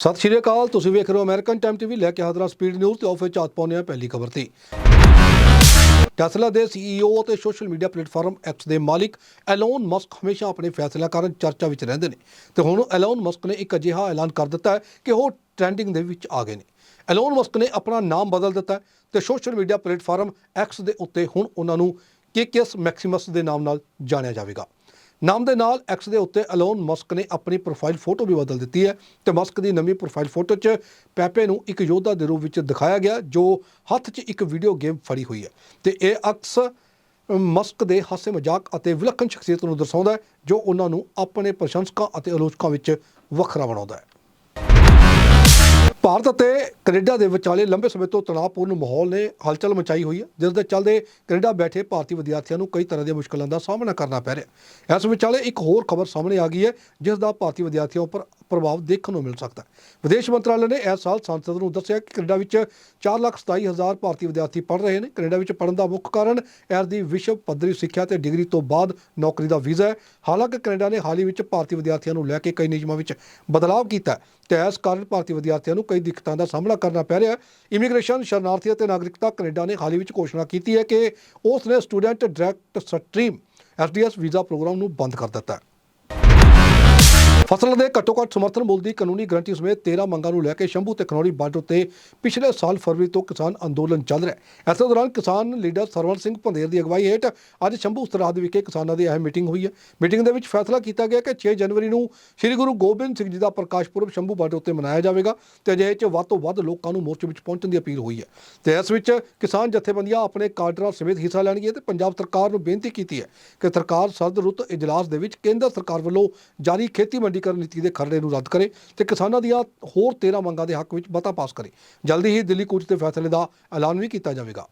ਸਤਿ ਸ਼੍ਰੀ ਅਕਾਲ, ਤੁਸੀਂ ਵੇਖ ਰਹੇ ਹੋ ਅਮਰੀਕਨ ਟਾਈਮ ਟੀਵੀ ਲੈ ਕੇ ਹਾਜ਼ਰ ਹਾਂ ਸਪੀਡ ਨਿਊਜ਼ ਤੇ ਆਫਿਸ ਚਾਤ ਪਾਉਂਦੇ ਹਾਂ ਪਹਿਲੀ ਖਬਰ ਤੇ। ਟੈਸਲਾ ਦੇ ਸੀਈਓ ਅਤੇ ਸੋਸ਼ਲ ਮੀਡੀਆ ਪਲੇਟਫਾਰਮ ਐਕਸ ਦੇ ਮਾਲਿਕ ਐਲੋਨ ਮਸਕ ਹਮੇਸ਼ਾ ਆਪਣੇ ਫੈਸਲਿਆਂ ਕਾਰਨ ਚਰਚਾ ਵਿੱਚ ਰਹਿੰਦੇ ਨੇ। ਤੇ ਹੁਣ ਐਲੋਨ ਮਸਕ ਨੇ ਇੱਕ ਅਜਿਹਾ ਐਲਾਨ ਕਰ ਦਿੱਤਾ ਹੈ ਕਿ ਉਹ ਟ੍ਰੈਂਡਿੰਗ ਦੇ ਵਿੱਚ ਆ ਗਏ ਨੇ। ਐਲੋਨ ਮਸਕ ਨੇ ਆਪਣਾ ਨਾਮ ਬਦਲ ਦਿੱਤਾ ਹੈ ਤੇ ਸੋਸ਼ਲ ਮੀਡੀਆ ਪਲੇਟਫਾਰਮ ਐਕਸ ਦੇ ਉੱਤੇ ਹੁਣ ਉਹਨਾਂ ਨੂੰ ਕੇਕੇਐਸ ਮੈਕਸਿਮਸ ਦੇ ਨਾਮ ਨਾਲ ਜਾਣਿਆ ਜਾਵੇਗਾ। ਨਾਮ ਦੇ ਨਾਲ ਐਕਸ ਦੇ ਉੱਤੇ ਅਲੋਨ ਮਸਕ ਨੇ ਆਪਣੀ ਪ੍ਰੋਫਾਈਲ ਫੋਟੋ ਵੀ ਬਦਲ ਦਿੱਤੀ ਹੈ ਤੇ ਮਸਕ ਦੀ ਨਵੀਂ ਪ੍ਰੋਫਾਈਲ ਫੋਟੋ 'ਚ ਪੈਪੇ ਨੂੰ ਇੱਕ ਯੋਧਾ ਦੇ ਰੂਪ ਵਿੱਚ ਦਿਖਾਇਆ ਗਿਆ, ਜੋ ਹੱਥ 'ਚ ਇੱਕ ਵੀਡੀਓ ਗੇਮ ਫੜੀ ਹੋਈ ਹੈ। ਤੇ ਇਹ ਅਕਸ ਮਸਕ ਦੇ ਹਾਸੇ ਮਜ਼ਾਕ ਅਤੇ ਵਿਲੱਖਣ ਸ਼ਖਸੀਅਤ ਨੂੰ ਦਰਸਾਉਂਦਾ ਹੈ, ਜੋ ਉਹਨਾਂ ਨੂੰ ਆਪਣੇ ਪ੍ਰਸ਼ੰਸਕਾਂ ਅਤੇ ਆਲੋਚਕਾਂ ਵਿੱਚ ਵੱਖਰਾ ਬਣਾਉਂਦਾ ਹੈ। ਭਾਰਤ ਅਤੇ ਕੈਨੇਡਾ ਦੇ ਵਿਚਾਲੇ ਲੰਬੇ ਸਮੇਂ ਤੋਂ ਤਣਾਅਪੂਰਨ ਮਾਹੌਲ ਨੇ ਹਲਚਲ ਮਚਾਈ ਹੋਈ ਹੈ, ਜਿਸ ਦੇ ਚੱਲਦੇ ਕੈਨੇਡਾ ਬੈਠੇ ਭਾਰਤੀ ਵਿਦਿਆਰਥੀਆਂ ਨੂੰ ਕਈ ਤਰ੍ਹਾਂ ਦੀਆਂ ਮੁਸ਼ਕਲਾਂ ਦਾ ਸਾਹਮਣਾ ਕਰਨਾ ਪੈ ਰਿਹਾ ਹੈ। ਇਸ ਵਿਚਾਲੇ ਇੱਕ ਹੋਰ ਖਬਰ ਸਾਹਮਣੇ ਆ ਗਈ ਹੈ, ਜਿਸ ਦਾ ਭਾਰਤੀ ਵਿਦਿਆਰਥੀਆਂ ਉੱਪਰ ਪ੍ਰਭਾਵ ਦੇਖਣ ਨੂੰ ਮਿਲ ਸਕਦਾ ਹੈ। ਵਿਦੇਸ਼ ਮੰਤਰਾਲੇ ਨੇ ਇਸ ਸਾਲ ਸੰਸਦ ਨੂੰ ਦੱਸਿਆ ਕਿ ਕੈਨੇਡਾ ਵਿੱਚ 427000 ਭਾਰਤੀ ਵਿਦਿਆਰਥੀ ਪੜ੍ਹ ਰਹੇ ਨੇ। ਕੈਨੇਡਾ ਵਿੱਚ ਪੜ੍ਹਨ ਦਾ ਮੁੱਖ ਕਾਰਨ ਇਸ ਦੀ ਵਿਸ਼ਵ ਪੱਧਰੀ ਸਿੱਖਿਆ ਤੇ ਡਿਗਰੀ ਤੋਂ ਬਾਅਦ ਨੌਕਰੀ ਦਾ ਵੀਜ਼ਾ ਹੈ। ਹਾਲਾਂਕਿ ਕੈਨੇਡਾ ਨੇ ਹਾਲ ਹੀ ਵਿੱਚ ਭਾਰਤੀ ਵਿਦਿਆਰਥੀਆਂ ਨੂੰ ਲੈ ਕੇ ਕਈ ਨਿਯਮਾਂ ਵਿੱਚ ਬਦਲਾਅ ਕੀਤਾ ਹੈ ਤੇ ਇਸ ਕਾਰਨ ਭਾਰਤੀ ਵਿਦਿਆਰਥੀਆਂ ਨੂੰ ਕਈ ਦਿੱਕਤਾਂ ਦਾ ਸਾਹਮਣਾ ਕਰਨਾ ਪੈ ਰਿਹਾ ਹੈ। ਇਮੀਗ੍ਰੇਸ਼ਨ, ਸ਼ਰਨਾਰਥੀ ਅਤੇ ਨਾਗਰਿਕਤਾ ਕੈਨੇਡਾ ਨੇ ਹਾਲ ਹੀ ਵਿੱਚ ਘੋਸ਼ਣਾ ਕੀਤੀ ਹੈ ਕਿ ਉਸ ਨੇ student direct stream SDS visa program ਨੂੰ ਬੰਦ ਕਰ ਦਿੱਤਾ ਹੈ। ਫਸਲ ਦੇ ਘੱਟੋ ਘੱਟ ਸਮਰਥਨ ਮੁੱਲ ਦੀ ਕਾਨੂੰਨੀ ਗਰੰਟੀ ਸਮੇਤ 13 ਮੰਗਾਂ ਨੂੰ ਲੈ ਕੇ ਸ਼ੰਭੂ ਤੇ ਖਨੌਰੀ ਬਾਰਡਰ ਉੱਤੇ ਪਿਛਲੇ ਸਾਲ ਫਰਵਰੀ ਤੋਂ ਕਿਸਾਨ ਅੰਦੋਲਨ ਚੱਲ ਰਿਹਾ ਹੈ। ਇਸੇ ਦੌਰਾਨ ਕਿਸਾਨ ਲੀਡਰ ਸਰਵਨ ਸਿੰਘ ਭੰਦੇਰ ਦੀ ਅਗਵਾਈ ਹੇਠ ਅੱਜ ਸ਼ੰਭੂ ਸਰਹੱਦ ਵਿਖੇ ਕਿਸਾਨਾਂ ਦੀ ਅਹਿਮ ਮੀਟਿੰਗ ਹੋਈ ਹੈ। ਮੀਟਿੰਗ ਦੇ ਵਿੱਚ ਫੈਸਲਾ ਕੀਤਾ ਗਿਆ ਕਿ 6 ਜਨਵਰੀ ਨੂੰ ਸ੍ਰੀ ਗੁਰੂ ਗੋਬਿੰਦ ਸਿੰਘ ਜੀ ਦਾ ਪ੍ਰਕਾਸ਼ ਪੁਰਬ ਸ਼ੰਭੂ ਬਾਰਡਰ ਉੱਤੇ ਮਨਾਇਆ ਜਾਵੇਗਾ ਤੇ ਅਜਿਹੇ 'ਚ ਵੱਧ ਤੋਂ ਵੱਧ ਲੋਕਾਂ ਨੂੰ ਮੋਰਚੇ ਵਿੱਚ ਪਹੁੰਚਣ ਦੀ ਅਪੀਲ ਹੋਈ ਹੈ। ਤੇ ਇਸ ਵਿੱਚ ਕਿਸਾਨ ਜਥੇਬੰਦੀਆਂ ਆਪਣੇ ਕਾਡਰਾਂ ਸਮੇਤ ਹਿੱਸਾ ਲੈਣਗੀਆਂ ਤੇ ਪੰਜਾਬ ਸਰਕਾਰ ਨੂੰ ਬੇਨਤੀ ਕੀਤੀ ਹੈ ਕਿ ਸਰਕਾਰ ਸਰਦ ਰੁੱਤ ਇਜਲਾਸ ਦੇ ਵਿੱਚ ਕੇਂਦਰ ਸਰਕਾਰ ਵੱਲੋਂ ਜਾਰੀ ਖੇਤੀ ਮੰਡੀ ਮੰਡੀਕਰਨ ਨੀਤੀ ਦੇ ਖਰੜੇ ਨੂੰ ਰੱਦ ਕਰੇ ਤੇ ਕਿਸਾਨਾਂ ਦੀਆਂ ਹੋਰ 13 ਮੰਗਾਂ ਦੇ ਹੱਕ ਵਿੱਚ ਮਤਾ ਪਾਸ ਕਰੇ। ਜਲਦੀ ਹੀ ਦਿੱਲੀ ਕੂਚ ਦੇ ਫੈਸਲੇ ਦਾ ਐਲਾਨ ਵੀ ਕੀਤਾ ਜਾਵੇਗਾ।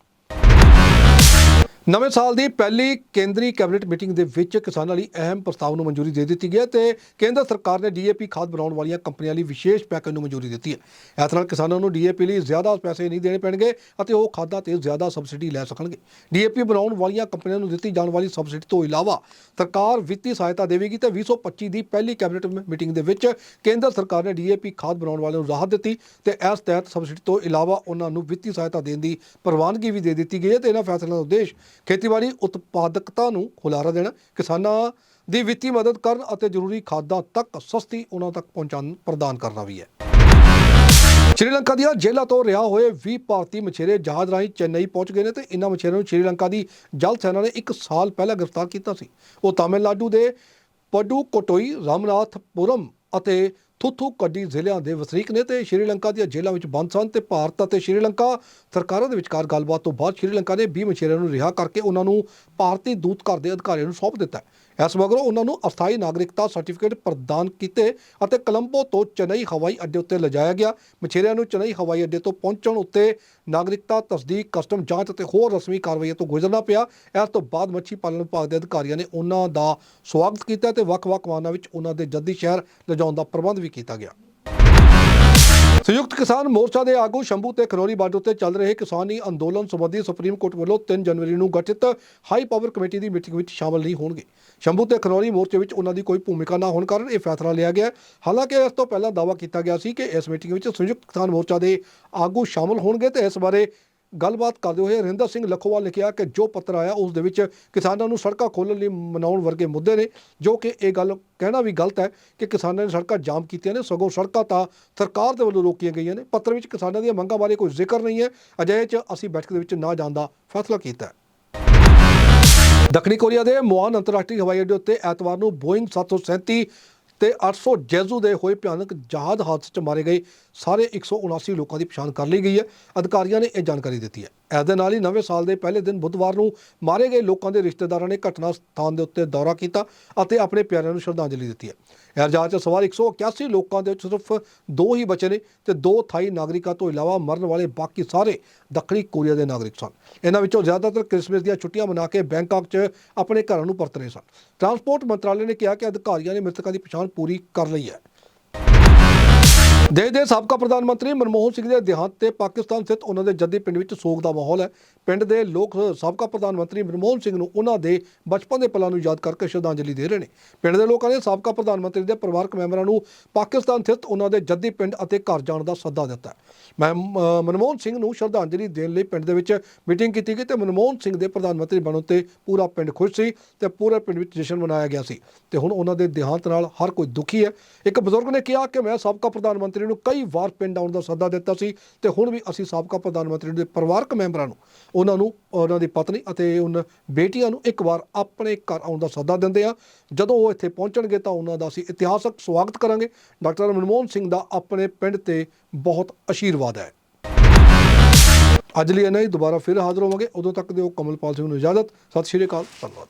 ਨਵੇਂ ਸਾਲ ਦੀ ਪਹਿਲੀ ਕੇਂਦਰੀ ਕੈਬਨਿਟ ਮੀਟਿੰਗ ਦੇ ਵਿੱਚ ਕਿਸਾਨਾਂ ਲਈ ਅਹਿਮ ਪ੍ਰਸਤਾਵ ਨੂੰ ਮਨਜ਼ੂਰੀ ਦੇ ਦਿੱਤੀ ਗਈ ਹੈ ਤੇ ਕੇਂਦਰ ਸਰਕਾਰ ਨੇ ਡੀਏਪੀ ਖਾਦ ਬਣਾਉਣ ਵਾਲੀਆਂ ਕੰਪਨੀਆਂ ਲਈ ਵਿਸ਼ੇਸ਼ ਪੈਕੇਜ ਨੂੰ ਮਨਜ਼ੂਰੀ ਦਿੱਤੀ ਹੈ। ਇਸ ਨਾਲ ਕਿਸਾਨਾਂ ਨੂੰ ਡੀਏਪੀ ਲਈ ਜ਼ਿਆਦਾ ਪੈਸੇ ਨਹੀਂ ਦੇਣੇ ਪੈਣਗੇ ਅਤੇ ਉਹ ਖਾਦਾਂ ਤੇ ਜ਼ਿਆਦਾ ਸਬਸਿਡੀ ਲੈ ਸਕਣਗੇ। ਡੀਏਪੀ ਬਣਾਉਣ ਵਾਲੀਆਂ ਕੰਪਨੀਆਂ ਨੂੰ ਦਿੱਤੀ ਜਾਣ ਵਾਲੀ ਸਬਸਿਡੀ ਤੋਂ ਇਲਾਵਾ ਸਰਕਾਰ ਵਿੱਤੀ ਸਹਾਇਤਾ ਦੇਵੇਗੀ ਤੇ 2025 ਦੀ ਪਹਿਲੀ ਕੈਬਨਿਟ ਮੀਟਿੰਗ ਦੇ ਵਿੱਚ ਕੇਂਦਰ ਸਰਕਾਰ ਨੇ ਡੀਏਪੀ ਖਾਦ ਬਣਾਉਣ ਵਾਲਿਆਂ ਨੂੰ ਰਾਹਤ ਦਿੱਤੀ ਤੇ ਇਸ ਤਹਿਤ ਸਬਸਿਡੀ ਤੋਂ ਇਲਾਵਾ ਉਹਨਾਂ ਨੂੰ ਵਿੱਤੀ ਸਹਾਇਤਾ ਦੇਣ ਦੀ ਪ੍ਰਵਾਨਗੀ ਵੀ ਦੇ ਦਿੱਤੀ ਗਈ ਹੈ ਤੇ ਇਹਨਾਂ ਫੈਸਲਿਆਂ ਦਾ ਉਦੇਸ਼ ਖੇਤੀਬਾੜੀ ਉਤਪਾਦਕਤਾ ਨੂੰ ਹੁਲਾਰਾ ਦੇਣਾ, ਕਿਸਾਨਾਂ ਦੀ ਵਿੱਤੀ ਮਦਦ ਕਰਨ ਅਤੇ ਜ਼ਰੂਰੀ ਖਾਦਾਂ ਤੱਕ ਸਸਤੀ ਉਹਨਾਂ ਤੱਕ ਪਹੁੰਚਾਉਣ ਪ੍ਰਦਾਨ ਕਰਨਾ ਵੀ ਹੈ। ਸ਼੍ਰੀਲੰਕਾ ਦੀਆਂ ਜੇਲ੍ਹਾਂ ਤੋਂ ਰਿਹਾ ਹੋਏ 20 ਭਾਰਤੀ ਮਛੇਰੇ ਜਹਾਜ਼ ਰਾਹੀਂ ਚੇਨਈ ਪਹੁੰਚ ਗਏ ਨੇ ਤੇ ਇਨ੍ਹਾਂ ਮਛੇਰਿਆਂ ਨੂੰ ਸ਼੍ਰੀਲੰਕਾ ਦੀ ਜਲ ਸੈਨਾ ਨੇ 1 ਸਾਲ ਪਹਿਲਾਂ ਗ੍ਰਿਫਤਾਰ ਕੀਤਾ ਸੀ। ਉਹ ਤਾਮਿਲਨਾਡੂ ਦੇ ਪਡੂਕੋਟੋਈ, ਰਾਮਨਾਥਪੁਰਮ ਅਤੇ ਥੁਥੁਕੱਡੀ ਜ਼ਿਲ੍ਹਿਆਂ ਦੇ ਵਸਨੀਕ ਨੇ ਤੇ ਸ਼੍ਰੀਲੰਕਾ ਦੀਆਂ ਜੇਲ੍ਹਾਂ ਵਿੱਚ ਬੰਦ ਸਨ ਤੇ ਭਾਰਤ ਅਤੇ ਸ਼੍ਰੀਲੰਕਾ ਸਰਕਾਰਾਂ ਦੇ ਵਿਚਕਾਰ ਗੱਲਬਾਤ ਤੋਂ ਬਾਅਦ ਸ਼੍ਰੀਲੰਕਾ ਨੇ 20 ਮਛੇਰਿਆਂ ਨੂੰ ਰਿਹਾ ਕਰਕੇ ਉਹਨਾਂ ਨੂੰ ਭਾਰਤੀ ਦੂਤ ਘਰ ਦੇ ਅਧਿਕਾਰੀਆਂ ਨੂੰ ਸੌਂਪ ਦਿੱਤਾ ਹੈ। ਇਸ ਮਗਰੋਂ ਉਹਨਾਂ ਨੂੰ ਅਸਥਾਈ ਨਾਗਰਿਕਤਾ ਸਰਟੀਫਿਕੇਟ ਪ੍ਰਦਾਨ ਕੀਤੇ ਅਤੇ ਕਲੰਬੋ ਤੋਂ ਚੇਨਈ ਹਵਾਈ ਅੱਡੇ ਉੱਤੇ ਲਿਜਾਇਆ ਗਿਆ। ਮਛੇਰਿਆਂ ਨੂੰ ਚੇਨਈ ਹਵਾਈ ਅੱਡੇ ਤੋਂ ਪਹੁੰਚਣ ਉੱਤੇ ਨਾਗਰਿਕਤਾ ਤਸਦੀਕ, ਕਸਟਮ ਜਾਂਚ ਅਤੇ ਹੋਰ ਰਸਮੀ ਕਾਰਵਾਈਆਂ ਤੋਂ ਗੁਜ਼ਰਨਾ ਪਿਆ। ਇਸ ਤੋਂ ਬਾਅਦ ਮੱਛੀ ਪਾਲਣ ਵਿਭਾਗ ਦੇ ਅਧਿਕਾਰੀਆਂ ਨੇ ਉਹਨਾਂ ਦਾ ਸਵਾਗਤ ਕੀਤਾ ਤੇ ਵੱਖ-ਵੱਖ ਵਾਹਨਾਂ ਵਿੱਚ ਉਹਨਾਂ ਦੇ ਜੱਦੀ ਸ਼ਹਿਰ ਲਿਜਾਉਣ ਦਾ ਪ੍ਰਬੰਧ ਵੀ ਕੀਤਾ ਗਿਆ। ਸੰਯੁਕਤ ਕਿਸਾਨ ਮੋਰਚਾ ਦੇ ਆਗੂ ਸ਼ੰਭੂ ਤੇ ਖਨੌਰੀ ਬਾਰਡਰ ਉੱਤੇ ਚੱਲ ਰਹੇ ਕਿਸਾਨੀ ਅੰਦੋਲਨ ਸੰਬੰਧੀ ਸੁਪਰੀਮ ਕੋਰਟ ਵੱਲੋਂ 3 ਜਨਵਰੀ ਨੂੰ ਗਠਿਤ ਹਾਈ ਪਾਵਰ ਕਮੇਟੀ ਦੀ ਮੀਟਿੰਗ ਵਿੱਚ ਸ਼ਾਮਲ ਨਹੀਂ ਹੋਣਗੇ। ਸ਼ੰਭੂ ਤੇ ਖਨੌਰੀ ਮੋਰਚੇ ਵਿੱਚ ਉਹਨਾਂ ਦੀ ਕੋਈ ਭੂਮਿਕਾ ਨਾ ਹੋਣ ਕਾਰਨ ਇਹ ਫੈਸਲਾ ਲਿਆ ਗਿਆ। ਹਾਲਾਂਕਿ ਇਸ ਤੋਂ ਪਹਿਲਾਂ ਦਾਅਵਾ ਕੀਤਾ ਗਿਆ ਸੀ ਕਿ ਇਸ ਮੀਟਿੰਗ ਵਿੱਚ ਸੰਯੁਕਤ ਕਿਸਾਨ ਮੋਰਚਾ ਦੇ ਆਗੂ ਸ਼ਾਮਲ ਹੋਣਗੇ ਤੇ ਇਸ ਬਾਰੇ ਗੱਲਬਾਤ ਕਰਦੇ ਹੋਏ ਹਰਿੰਦਰ ਸਿੰਘ ਲਖੋਵਾਲ ਨੇ ਕਿਹਾ ਕਿ ਜੋ ਪੱਤਰ ਆਇਆ ਉਸ ਦੇ ਵਿੱਚ ਕਿਸਾਨਾਂ ਨੂੰ ਸੜਕਾਂ ਖੋਲ੍ਹਣ ਲਈ ਮਨਾਉਣ ਵਰਗੇ ਮੁੱਦੇ ਨੇ, ਜੋ ਕਿ ਇਹ ਗੱਲ ਕਹਿਣਾ ਵੀ ਗਲਤ ਹੈ ਕਿ ਕਿਸਾਨਾਂ ਨੇ ਸੜਕਾਂ ਜਾਮ ਕੀਤੀਆਂ ਨੇ, ਸਗੋਂ ਸੜਕਾਂ ਤਾਂ ਸਰਕਾਰ ਦੇ ਵੱਲੋਂ ਰੋਕੀਆਂ ਗਈਆਂ ਨੇ, ਪੱਤਰ ਵਿੱਚ ਕਿਸਾਨਾਂ ਦੀਆਂ ਮੰਗਾਂ ਬਾਰੇ ਕੋਈ ਜ਼ਿਕਰ ਨਹੀਂ ਹੈ, ਅਜਿਹੇ 'ਚ ਅਸੀਂ ਬੈਠਕ ਦੇ ਵਿੱਚ ਨਾ ਜਾਣ ਦਾ ਫੈਸਲਾ ਕੀਤਾ ਹੈ। ਦੱਖਣੀ ਕੋਰੀਆ ਦੇ ਮੁਆਨ ਅੰਤਰਰਾਸ਼ਟਰੀ ਹਵਾਈ ਅੱਡੇ ਉੱਤੇ ਐਤਵਾਰ ਨੂੰ ਬੋਇੰਗ 737 ਤੇ 800 ਜੈਜ਼ੂ ਦੇ ਹੋਏ ਭਿਆਨਕ ਜਹਾਜ਼ ਹਾਦਸੇ 'ਚ ਮਾਰੇ ਗਏ। ਸਾਰੇ 179 ਲੋਕਾਂ ਦੀ ਪਛਾਣ ਕਰ ਲਈ ਗਈ ਹੈ। ਅਧਿਕਾਰੀਆਂ ਨੇ ਇਹ ਜਾਣਕਾਰੀ ਦਿੱਤੀ ਹੈ। ਇਸ ਦੇ ਨਾਲ ਹੀ ਨਵੇਂ ਸਾਲ ਦੇ ਪਹਿਲੇ ਦਿਨ ਬੁੱਧਵਾਰ ਨੂੰ ਮਾਰੇ ਗਏ ਲੋਕਾਂ ਦੇ ਰਿਸ਼ਤੇਦਾਰਾਂ ਨੇ ਘਟਨਾ ਸਥਾਨ ਦੇ ਉੱਤੇ ਦੌਰਾ ਕੀਤਾ ਅਤੇ ਆਪਣੇ ਪਿਆਰਿਆਂ ਨੂੰ ਸ਼ਰਧਾਂਜਲੀ ਦਿੱਤੀ ਹੈ। ਇਹ 'ਚ ਸਵਾਰ 181 ਲੋਕਾਂ ਦੇ ਵਿੱਚ ਸਿਰਫ ਦੋ ਹੀ ਬਚੇ ਨੇ ਤੇ ਦੋ ਥਾਈ ਨਾਗਰਿਕਾਂ ਤੋਂ ਇਲਾਵਾ ਮਰਨ ਵਾਲੇ ਬਾਕੀ ਸਾਰੇ ਦੱਖਣੀ ਕੋਰੀਆ ਦੇ ਨਾਗਰਿਕ ਸਨ। ਇਹਨਾਂ ਵਿੱਚੋਂ ਜ਼ਿਆਦਾਤਰ ਕ੍ਰਿਸਮਸ ਦੀਆਂ ਛੁੱਟੀਆਂ ਮਨਾ ਕੇ ਬੈਂਕਾਕ 'ਚ ਆਪਣੇ ਘਰਾਂ ਨੂੰ ਪਰਤ ਰਹੇ ਸਨ। ਟਰਾਂਸਪੋਰਟ ਮੰਤਰਾਲੇ ਨੇ ਕਿਹਾ ਕਿ ਅਧਿਕਾਰੀਆਂ ਨੇ ਮ੍ਰਿਤਕਾਂ ਦੀ ਪਛਾਣ ਪੂਰੀ ਕਰ ਲਈ ਹੈ। ਦੇਸ਼ ਦੇ ਸਾਬਕਾ ਪ੍ਰਧਾਨ ਮੰਤਰੀ ਮਨਮੋਹਨ ਸਿੰਘ ਦੇ ਦੇਹਾਂਤ ਤੇ ਪਾਕਿਸਤਾਨ ਸਥਿਤ ਉਹਨਾਂ ਦੇ ਜੱਦੀ ਪਿੰਡ ਵਿੱਚ ਸੋਗ ਦਾ ਮਾਹੌਲ ਹੈ। ਪਿੰਡ ਦੇ ਲੋਕ ਸਾਬਕਾ ਪ੍ਰਧਾਨ ਮੰਤਰੀ ਮਨਮੋਹਨ ਸਿੰਘ ਨੂੰ ਉਹਨਾਂ ਦੇ ਬਚਪਨ ਦੇ ਪਲਾਂ ਨੂੰ ਯਾਦ ਕਰਕੇ ਸ਼ਰਧਾਂਜਲੀ ਦੇ ਰਹੇ ਨੇ। ਪਿੰਡ ਦੇ ਲੋਕਾਂ ਨੇ ਸਾਬਕਾ ਪ੍ਰਧਾਨ ਮੰਤਰੀ ਦੇ ਪਰਿਵਾਰਕ ਮੈਂਬਰਾਂ ਨੂੰ ਪਾਕਿਸਤਾਨ ਸਥਿਤ ਉਹਨਾਂ ਦੇ ਜੱਦੀ ਪਿੰਡ ਅਤੇ ਘਰ ਜਾਣ ਦਾ ਸੱਦਾ ਦਿੱਤਾ। ਮੈਂ ਮਨਮੋਹਨ ਸਿੰਘ ਨੂੰ ਸ਼ਰਧਾਂਜਲੀ ਦੇਣ ਲਈ ਪਿੰਡ ਦੇ ਵਿੱਚ ਮੀਟਿੰਗ ਕੀਤੀ ਗਈ ਤੇ ਮਨਮੋਹਨ ਸਿੰਘ ਦੇ ਪ੍ਰਧਾਨ ਮੰਤਰੀ ਬਣਨ ਤੇ ਪੂਰਾ ਪਿੰਡ ਖੁਸ਼ ਸੀ ਤੇ ਪੂਰੇ ਪਿੰਡ ਵਿੱਚ ਜਸ਼ਨ ਮਨਾਇਆ ਗਿਆ ਸੀ। ਤੇ ਹੁਣ ਉਹਨਾਂ ਦੇ ਦੇਹਾਂਤ ਨਾਲ ਹਰ ਕੋਈ ਦੁਖੀ ਹੈ। ਇੱਕ ਬਜ਼ੁਰਗ ਨੇ ਕਿਹਾ ਕਿ ਮੈਂ ਸਾਬਕਾ ਪ੍ਰਧਾਨ ਮੰਤਰੀ ਨੂੰ ਕਈ ਵਾਰ ਪਿੰਡ ਆਉਣ ਦਾ ਸੱਦਾ ਦਿੱਤਾ ਸੀ ਤੇ ਹੁਣ ਵੀ ਅਸੀਂ ਸਾਬਕਾ ਪ੍ਰਧਾਨ ਮੰਤਰੀ ਦੇ ਪਰਿਵਾਰਕ ਮੈਂਬਰਾਂ ਨੂੰ, ਉਹਨਾਂ ਨੂੰ, ਉਹਨਾਂ ਦੀ ਪਤਨੀ ਅਤੇ ਉਹਨਾਂ ਬੇਟੀਆਂ ਨੂੰ ਇੱਕ ਵਾਰ ਆਪਣੇ ਘਰ ਆਉਣ ਦਾ ਸੱਦਾ ਦਿੰਦੇ ਆ ਜਦੋਂ ਉਹ ਇੱਥੇ ਪਹੁੰਚਣਗੇ ਤਾਂ ਉਹਨਾਂ ਦਾ ਅਸੀਂ ਇਤਿਹਾਸਕ ਸਵਾਗਤ ਕਰਾਂਗੇ। ਡਾਕਟਰ ਮਨਮੋਹਨ ਸਿੰਘ ਦਾ ਆਪਣੇ ਪਿੰਡ ਤੇ ਬਹੁਤ ਅਸ਼ੀਰਵਾਦ ਹੈ। ਅੱਜ ਲਈ ਇਹਨਾਂ ਹੀ, ਦੁਬਾਰਾ ਫਿਰ ਹਾਜ਼ਰ ਹੋਵਾਂਗੇ। ਉਦੋਂ ਤੱਕ ਦਿਓ ਕਮਲਪਾਲ ਸਿੰਘ ਨੂੰ ਇਜਾਜ਼ਤ। ਸਤਿ ਸ਼੍ਰੀ ਅਕਾਲ, ਧੰਨਵਾਦ।